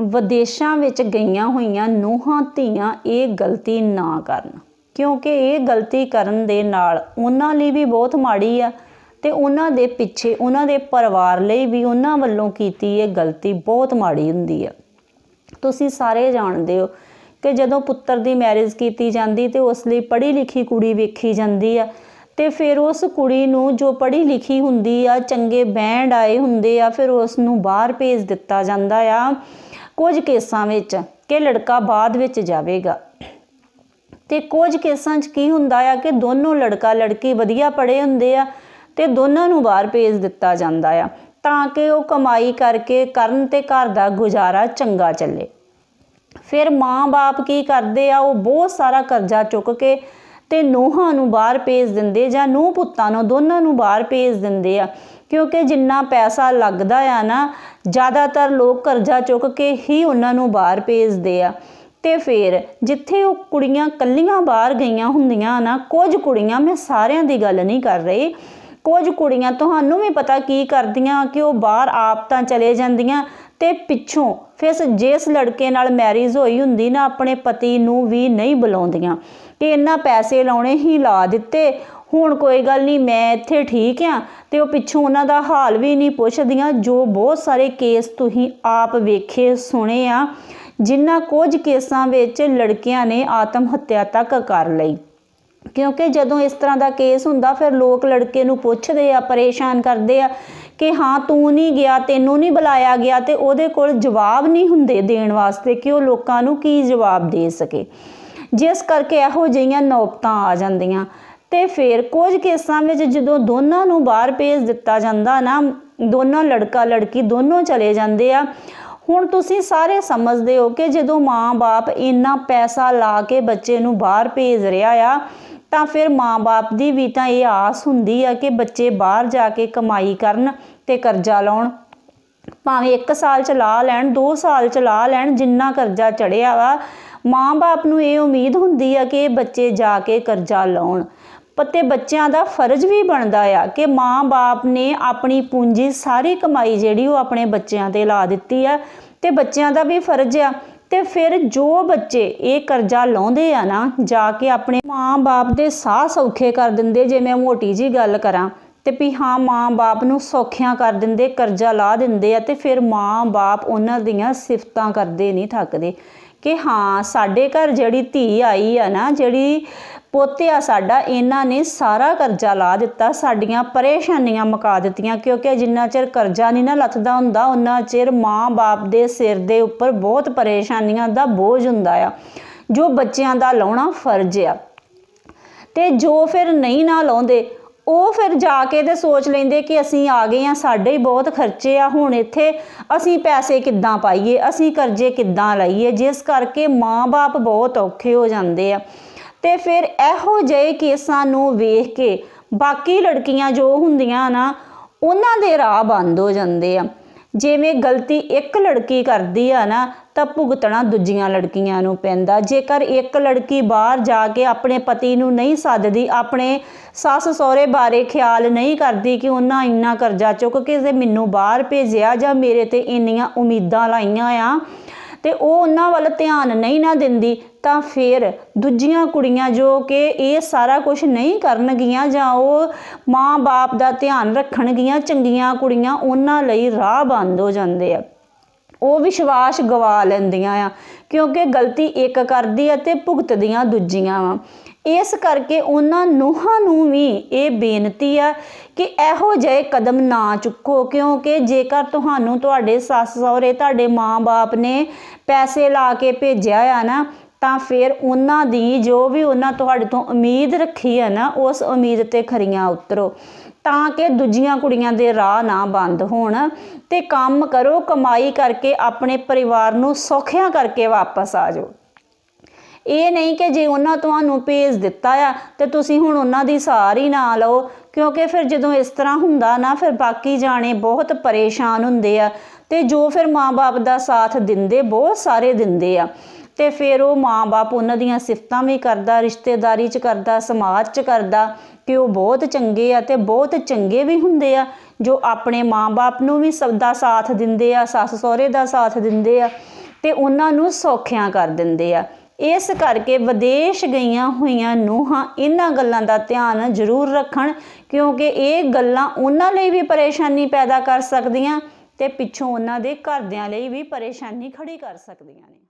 ਵਿਦੇਸ਼ਾਂ ਵਿੱਚ ਗਈਆਂ ਹੋਈਆਂ ਨੂੰਹਾਂ, ਧੀਆਂ ਇਹ ਗਲਤੀ ਨਾ ਕਰਨ। ਕਿਉਂਕਿ ਇਹ ਗਲਤੀ ਕਰਨ ਦੇ ਨਾਲ ਉਹਨਾਂ ਲਈ ਵੀ ਬਹੁਤ ਮਾੜੀ ਆ ਤੇ ਉਹਨਾਂ ਦੇ ਪਿੱਛੇ, ਉਹਨਾਂ ਦੇ ਪਰਿਵਾਰ ਲਈ ਵੀ ਉਹਨਾਂ ਵੱਲੋਂ ਕੀਤੀ ਇਹ ਗਲਤੀ ਬਹੁਤ ਮਾੜੀ ਹੁੰਦੀ ਆ। ਤੁਸੀਂ ਸਾਰੇ ਜਾਣਦੇ ਹੋ ਕਿ ਜਦੋਂ ਪੁੱਤਰ ਦੀ ਮੈਰਿਜ ਕੀਤੀ ਜਾਂਦੀ ਤੇ ਉਸ ਲਈ ਪੜ੍ਹੀ ਲਿਖੀ ਕੁੜੀ ਵੇਖੀ ਜਾਂਦੀ ਆ ਤੇ ਫਿਰ ਉਸ ਕੁੜੀ ਨੂੰ ਜੋ ਪੜ੍ਹੀ ਲਿਖੀ ਹੁੰਦੀ ਆ, ਚੰਗੇ ਬੈਂਡ ਆਏ ਹੁੰਦੇ ਆ, ਫਿਰ ਉਸ ਨੂੰ ਬਾਹਰ ਭੇਜ ਦਿੱਤਾ ਜਾਂਦਾ ਆ ਕੁਝ ਕੇਸਾਂ ਵਿੱਚ ਕਿ ਲੜਕਾ ਬਾਅਦ ਵਿੱਚ ਜਾਵੇਗਾ। ਤੇ ਕੁਝ ਕੇਸਾਂ 'ਚ ਕੀ ਹੁੰਦਾ ਆ ਕਿ ਦੋਨੋਂ ਲੜਕਾ ਲੜਕੀ ਵਧੀਆ ਪੜ੍ਹੇ ਹੁੰਦੇ ਆ ਤੇ ਦੋਨਾਂ ਨੂੰ ਬਾਹਰ ਭੇਜ ਦਿੱਤਾ ਜਾਂਦਾ ਆ ਤਾਂ ਕਿ ਉਹ ਕਮਾਈ ਕਰਕੇ ਕਰਨ ਤੇ ਘਰ ਦਾ ਗੁਜ਼ਾਰਾ ਚੰਗਾ ਚੱਲੇ। ਫਿਰ ਮਾਂ-ਬਾਪ ਕੀ ਕਰਦੇ ਆ? ਉਹ ਬਹੁਤ ਸਾਰਾ ਕਰਜ਼ਾ ਚੁੱਕ ਕੇ ਤੇ ਨੂਹਾਂ ਨੂੰ ਬਾਹਰ ਭੇਜ ਦਿੰਦੇ ਜਾਂ ਨੂੰਹ ਪੁੱਤਾਂ ਨੂੰ, ਦੋਨਾਂ ਨੂੰ ਬਾਹਰ ਭੇਜ ਦਿੰਦੇ ਆ। ਕਿਉਂਕਿ ਜਿੰਨਾ ਪੈਸਾ ਲੱਗਦਾ ਆ ਨਾ, ਜ਼ਿਆਦਾਤਰ ਲੋਕ ਕਰਜ਼ਾ ਚੁੱਕ ਕੇ ਹੀ ਉਹਨਾਂ ਨੂੰ ਬਾਹਰ ਭੇਜਦੇ ਆ। ਤੇ ਫਿਰ ਜਿੱਥੇ ਉਹ ਕੁੜੀਆਂ ਕੱਲੀਆਂ ਬਾਹਰ ਗਈਆਂ ਹੁੰਦੀਆਂ ਨਾ, ਕੁਝ ਕੁੜੀਆਂ, ਮੈਂ ਸਾਰਿਆਂ ਦੀ ਗੱਲ ਨਹੀਂ ਕਰ ਰਹੀ, ਕੁਝ ਕੁੜੀਆਂ ਤੁਹਾਨੂੰ ਵੀ ਪਤਾ ਕੀ ਕਰਦੀਆਂ ਕਿ ਉਹ ਬਾਹਰ ਆਪ ਤਾਂ ਚਲੇ ਜਾਂਦੀਆਂ ਤੇ ਪਿੱਛੋਂ ਫਿਰ ਜਿਸ ਲੜਕੇ ਨਾਲ ਮੈਰਿਜ ਹੋਈ ਹੁੰਦੀ ਨਾ, ਆਪਣੇ ਪਤੀ ਨੂੰ ਵੀ ਨਹੀਂ ਬੁਲਾਉਂਦੀਆਂ। ਕਿ ਇੰਨਾ ਪੈਸੇ ਲਾਉਣੇ ਹੀ ਲਾ ਦਿੱਤੇ। ਹੁਣ ਕੋਈ ਗੱਲ ਨਹੀਂ, ਮੈਂ ਇੱਥੇ ਠੀਕ ਆ ਤੇ ਉਹ ਪਿੱਛੋਂ ਉਹਨਾਂ ਦਾ ਹਾਲ ਵੀ ਨਹੀਂ ਪੁੱਛਦੀਆਂ, ਜੋ ਬਹੁਤ ਸਾਰੇ ਕੇਸ ਤੁਸੀਂ ਆਪ ਵੇਖੇ ਸੁਣੇ ਆ ਜਿਨ੍ਹਾਂ ਕੁਝ ਕੇਸਾਂ ਵਿੱਚ ਲੜਕੀਆਂ ਨੇ ਆਤਮ ਹੱਤਿਆ ਤੱਕ ਕਰ ਲਈ। ਕਿਉਂਕਿ ਜਦੋਂ ਇਸ ਤਰ੍ਹਾਂ ਦਾ ਕੇਸ ਹੁੰਦਾ, ਫਿਰ ਲੋਕ ਲੜਕੇ ਨੂੰ ਪੁੱਛਦੇ ਆ, ਪਰੇਸ਼ਾਨ ਕਰਦੇ ਆ ਕਿ ਹਾਂ, ਤੂੰ ਨਹੀਂ ਗਿਆ, ਤੈਨੂੰ ਨਹੀਂ ਬੁਲਾਇਆ ਗਿਆ ਤੇ ਉਹਦੇ ਕੋਲ ਜਵਾਬ ਨਹੀਂ ਹੁੰਦੇ ਦੇਣ ਵਾਸਤੇ ਕਿ ਉਹ ਲੋਕਾਂ ਨੂੰ ਕੀ ਜਵਾਬ ਦੇ ਸਕੇ। ਜਿਸ ਕਰਕੇ ਇਹੋ ਜਿਹੀਆਂ ਨੌਬਤਾਂ ਆ ਜਾਂਦੀਆਂ। ਤੇ ਫਿਰ ਕੁਝ ਕੇਸਾਂ ਵਿੱਚ ਜਦੋਂ ਦੋਨਾਂ ਨੂੰ ਬਾਹਰ ਭੇਜ ਦਿੱਤਾ ਜਾਂਦਾ ਨਾ, ਦੋਨੋਂ ਲੜਕਾ ਲੜਕੀ ਦੋਨੋਂ ਚਲੇ ਜਾਂਦੇ ਆ, ਹੁਣ ਤੁਸੀਂ ਸਾਰੇ ਸਮਝਦੇ ਹੋ ਕਿ ਜਦੋਂ ਮਾਂ-ਬਾਪ ਇੰਨਾ ਪੈਸਾ ਲਾ ਕੇ ਬੱਚੇ ਨੂੰ ਬਾਹਰ ਭੇਜ ਰਿਹਾ ਆ ਤਾਂ ਫਿਰ ਮਾਂ-ਬਾਪ ਦੀ ਵੀ ਤਾਂ ਇਹ ਆਸ ਹੁੰਦੀ ਆ ਕਿ ਬੱਚੇ ਬਾਹਰ ਜਾ ਕੇ ਕਮਾਈ ਕਰਨ ਤੇ ਕਰਜ਼ਾ ਲਾਉਣ। ਭਾਵੇਂ 1 ਸਾਲ ਚ ਲਾ ਲੈਣ 2 ਸਾਲ ਚ ਲਾ ਲੈਣ, ਜਿੰਨਾ ਕਰਜ਼ਾ ਚੜਿਆ ਵਾ, ਮਾਂ-ਬਾਪ ਨੂੰ ਇਹ ਉਮੀਦ ਹੁੰਦੀ ਆ ਕਿ ਇਹ ਬੱਚੇ ਜਾ ਕੇ ਕਰਜ਼ਾ ਲਾਉਣ। ਪਤੇ ਬੱਚਿਆਂ ਦਾ ਫਰਜ਼ ਵੀ ਬਣਦਾ ਆ ਕਿ ਮਾਂ-ਬਾਪ ਨੇ ਆਪਣੀ ਪੂੰਜੀ ਸਾਰੀ ਕਮਾਈ ਜਿਹੜੀ ਉਹ ਆਪਣੇ ਬੱਚਿਆਂ ਤੇ ਲਾ ਦਿੱਤੀ ਆ। ਤੇ ਬੱਚਿਆਂ ਦਾ ਵੀ ਫਰਜ਼ ਆ ਤੇ ਫਿਰ ਜੋ ਬੱਚੇ ਇਹ ਕਰਜ਼ਾ ਲਾਉਂਦੇ ਆ ਨਾ, ਜਾ ਕੇ ਆਪਣੇ ਮਾਂ-ਬਾਪ ਦੇ ਸਾਹ ਸੌਖੇ ਕਰ ਦਿੰਦੇ ਜੇ ਮੈਂ ਮੋਟੀ ਜੀ ਗੱਲ ਕਰਾਂ, ਤੇ ਵੀ ਹਾਂ, ਮਾਂ-ਬਾਪ ਨੂੰ ਸੌਖਿਆਂ ਕਰ ਦਿੰਦੇ, ਕਰਜ਼ਾ ਲਾ ਦਿੰਦੇ ਆ, ਤੇ ਫਿਰ ਮਾਂ-ਬਾਪ ਉਹਨਾਂ ਦੀਆਂ ਸਿਫਤਾਂ ਕਰਦੇ ਨਹੀਂ ਥੱਕਦੇ। ਕਿ ਹਾਂ, ਸਾਡੇ ਘਰ ਜਿਹੜੀ ਧੀ ਆਈ ਆ ਨਾ, ਜਿਹੜੀ ਪੋਤਿਆ ਸਾਡਾ, ਇਹਨਾਂ ਨੇ ਸਾਰਾ ਕਰਜ਼ਾ ਲਾ ਦਿੱਤਾ, ਸਾਡੀਆਂ ਪਰੇਸ਼ਾਨੀਆਂ ਮੁਕਾ ਦਿੱਤੀਆਂ, ਕਿਉਂਕਿ ਜਿੰਨਾ ਚਿਰ ਕਰਜ਼ਾ ਨਹੀਂ ਨਾ ਲੱਥਦਾ ਹੁੰਦਾ ਉਹਨਾਂ ਚਿਰ ਮਾਂ-ਬਾਪ ਦੇ ਸਿਰ ਦੇ ਉੱਪਰ ਬਹੁਤ ਪਰੇਸ਼ਾਨੀਆਂ ਦਾ ਬੋਝ ਹੁੰਦਾ ਆ, ਜੋ ਬੱਚਿਆਂ ਦਾ ਲਾਉਣਾ ਫਰਜ਼ ਆ। ਤੇ ਜੋ ਫਿਰ ਨਹੀਂ ਨਾ ਲਾਉਂਦੇ, ਉਹ ਫਿਰ ਜਾ ਕੇ ਤੇ ਸੋਚ ਲੈਂਦੇ ਕਿ ਅਸੀਂ ਆ ਗਏ ਆ, ਸਾਡੇ ਹੀ ਬਹੁਤ ਖਰਚੇ ਆ, ਹੁਣ ਇੱਥੇ ਅਸੀਂ ਪੈਸੇ ਕਿੱਦਾਂ ਪਾਈਏ, ਅਸੀਂ ਕਰਜ਼ੇ ਕਿੱਦਾਂ ਲਈਏ, ਜਿਸ ਕਰਕੇ ਮਾਂ-ਬਾਪ ਬਹੁਤ ਔਖੇ ਹੋ ਜਾਂਦੇ ਆ। ਤੇ ਫਿਰ ਇਹੋ ਜਿਹੇ ਕੇਸਾਂ ਨੂੰ ਵੇਖ ਕੇ ਬਾਕੀ ਲੜਕੀਆਂ ਜੋ ਹੁੰਦੀਆਂ ਨਾ, ਉਹਨਾਂ ਦੇ ਰਾਹ ਬੰਦ ਹੋ ਜਾਂਦੇ ਆ। ਜਿਵੇਂ ਗਲਤੀ ਇੱਕ ਲੜਕੀ ਕਰਦੀ ਆ ਨਾ, ਤਾਂ ਭੁਗਤਣਾ ਦੂਜੀਆਂ ਲੜਕੀਆਂ ਨੂੰ ਪੈਂਦਾ। ਜੇਕਰ ਇੱਕ ਲੜਕੀ ਬਾਹਰ ਜਾ ਕੇ ਆਪਣੇ ਪਤੀ ਨੂੰ ਨਹੀਂ ਸੱਦਦੀ, ਆਪਣੇ ਸੱਸ ਸਹੁਰੇ ਬਾਰੇ ਖਿਆਲ ਨਹੀਂ ਕਰਦੀ ਕਿ ਉਹਨਾਂ ਇੰਨਾ ਕਰਜ਼ਾ ਚੁੱਕ ਕੇ ਜੇ ਮੈਨੂੰ ਬਾਹਰ ਭੇਜਿਆ ਜਾਂ ਮੇਰੇ ਤੇ ਇੰਨੀਆਂ ਉਮੀਦਾਂ ਲਾਈਆਂ ਆ ਤੇ ਉਹ ਉਹਨਾਂ ਵੱਲ ਧਿਆਨ ਨਹੀਂ ਨਾ ਦਿੰਦੀ, ਤਾਂ ਫਿਰ ਦੂਜੀਆਂ ਕੁੜੀਆਂ ਜੋ ਕਿ ਇਹ ਸਾਰਾ ਕੁਝ ਨਹੀਂ ਕਰਨਗੀਆਂ ਜਾਂ ਉਹ ਮਾਂ-ਬਾਪ ਦਾ ਧਿਆਨ ਰੱਖਣਗੀਆਂ ਚੰਗੀਆਂ ਕੁੜੀਆਂ, ਉਹਨਾਂ ਲਈ ਰਾਹ ਬੰਦ ਹੋ ਜਾਂਦੇ ਆ। ਉਹ ਵਿਸ਼ਵਾਸ ਗਵਾ ਲੈਂਦੀਆਂ ਆ, ਕਿਉਂਕਿ ਗਲਤੀ ਇੱਕ ਕਰਦੀ ਆ ਤੇ ਭੁਗਤਦੀਆਂ ਦੂਜੀਆਂ ਵਾ। ਇਸ ਕਰਕੇ ਉਹਨਾਂ ਨੂੰਹਾਂ ਨੂੰ ਵੀ ਇਹ ਬੇਨਤੀ ਆ ਕਿ ਇਹੋ ਜਿਹੇ ਕਦਮ ਨਾ ਚੁੱਕੋ, ਕਿਉਂਕਿ ਜੇਕਰ ਤੁਹਾਨੂੰ ਤੁਹਾਡੇ ਸੱਸ ਸਹੁਰੇ, ਤੁਹਾਡੇ ਮਾਂ-ਬਾਪ ਨੇ ਪੈਸੇ ਲਾ ਕੇ ਭੇਜਿਆ ਆ ਨਾ, ਤਾਂ ਫਿਰ ਉਹਨਾਂ ਦੀ ਜੋ ਵੀ ਉਹਨਾਂ ਤੁਹਾਡੇ ਤੋਂ ਉਮੀਦ ਰੱਖੀ ਹੈ ਨਾ, ਉਸ ਉਮੀਦ ਤੇ ਖਰੀਆਂ ਉਤਰੋ। ਤਾਂ ਕਿ ਦੂਜੀਆਂ ਕੁੜੀਆਂ ਦੇ ਰਾਹ ਨਾ ਬੰਦ ਹੋਣ ਤੇ ਕੰਮ ਕਰੋ, ਕਮਾਈ ਕਰਕੇ ਆਪਣੇ ਪਰਿਵਾਰ ਨੂੰ ਸੌਖਿਆਂ ਕਰਕੇ ਵਾਪਸ ਆ ਜਾਓ। ਇਹ ਨਹੀਂ ਕਿ ਜੇ ਉਹਨਾਂ ਤੁਹਾਨੂੰ ਭੇਜ ਦਿੱਤਾ ਆ ਤੇ ਤੁਸੀਂ ਹੁਣ ਉਹਨਾਂ ਦੀ ਸਾਰ ਹੀ ਨਾ ਲਓ, ਕਿਉਂਕਿ ਫਿਰ ਜਦੋਂ ਇਸ ਤਰ੍ਹਾਂ ਹੁੰਦਾ ਨਾ, ਫਿਰ ਬਾਕੀ ਜਾਣੇ ਬਹੁਤ ਪਰੇਸ਼ਾਨ ਹੁੰਦੇ ਆ ਤੇ ਜੋ ਫਿਰ ਮਾਂ-ਬਾਪ ਦਾ ਸਾਥ ਦਿੰਦੇ, ਬਹੁਤ ਸਾਰੇ ਦਿੰਦੇ ਆ। ਤੇ ਫਿਰ ਉਹ ਮਾਂ-ਬਾਪ ਉਹਨਾਂ ਦੀਆਂ ਸਿਫਤਾਂ ਵੀ ਕਰਦਾ, ਰਿਸ਼ਤੇਦਾਰੀ 'ਚ ਕਰਦਾ, ਸਮਾਜ 'ਚ ਕਰਦਾ, ਕਿ ਉਹ ਬਹੁਤ ਚੰਗੇ ਆ ਤੇ ਬਹੁਤ ਚੰਗੇ ਵੀ ਹੁੰਦੇ ਆ, ਜੋ ਆਪਣੇ ਮਾਂ-ਬਾਪ ਨੂੰ ਵੀ ਸਭ ਦਾ ਸਾਥ ਦਿੰਦੇ ਆ ਸੱਸ ਸਹੁਰੇ ਦਾ ਸਾਥ ਦਿੰਦੇ ਆ ਤੇ ਉਹਨਾਂ ਨੂੰ ਸੌਖਿਆਂ ਕਰ ਦਿੰਦੇ ਆ। ਇਸ ਕਰਕੇ ਵਿਦੇਸ਼ ਗਈਆਂ ਹੋਈਆਂ ਨੂੰਹਾਂ ਇਹਨਾਂ ਗੱਲਾਂ ਦਾ ਧਿਆਨ ਜ਼ਰੂਰ ਰੱਖਣ, ਕਿਉਂਕਿ ਇਹ ਗੱਲਾਂ ਉਹਨਾਂ ਲਈ ਵੀ ਪਰੇਸ਼ਾਨੀ ਪੈਦਾ ਕਰ ਸਕਦੀਆਂ ਤੇ ਪਿੱਛੋਂ ਉਹਨਾਂ ਦੇ ਘਰਦਿਆਂ ਲਈ ਵੀ ਪਰੇਸ਼ਾਨੀ ਖੜੀ ਕਰ ਸਕਦੀਆਂ ਨੇ।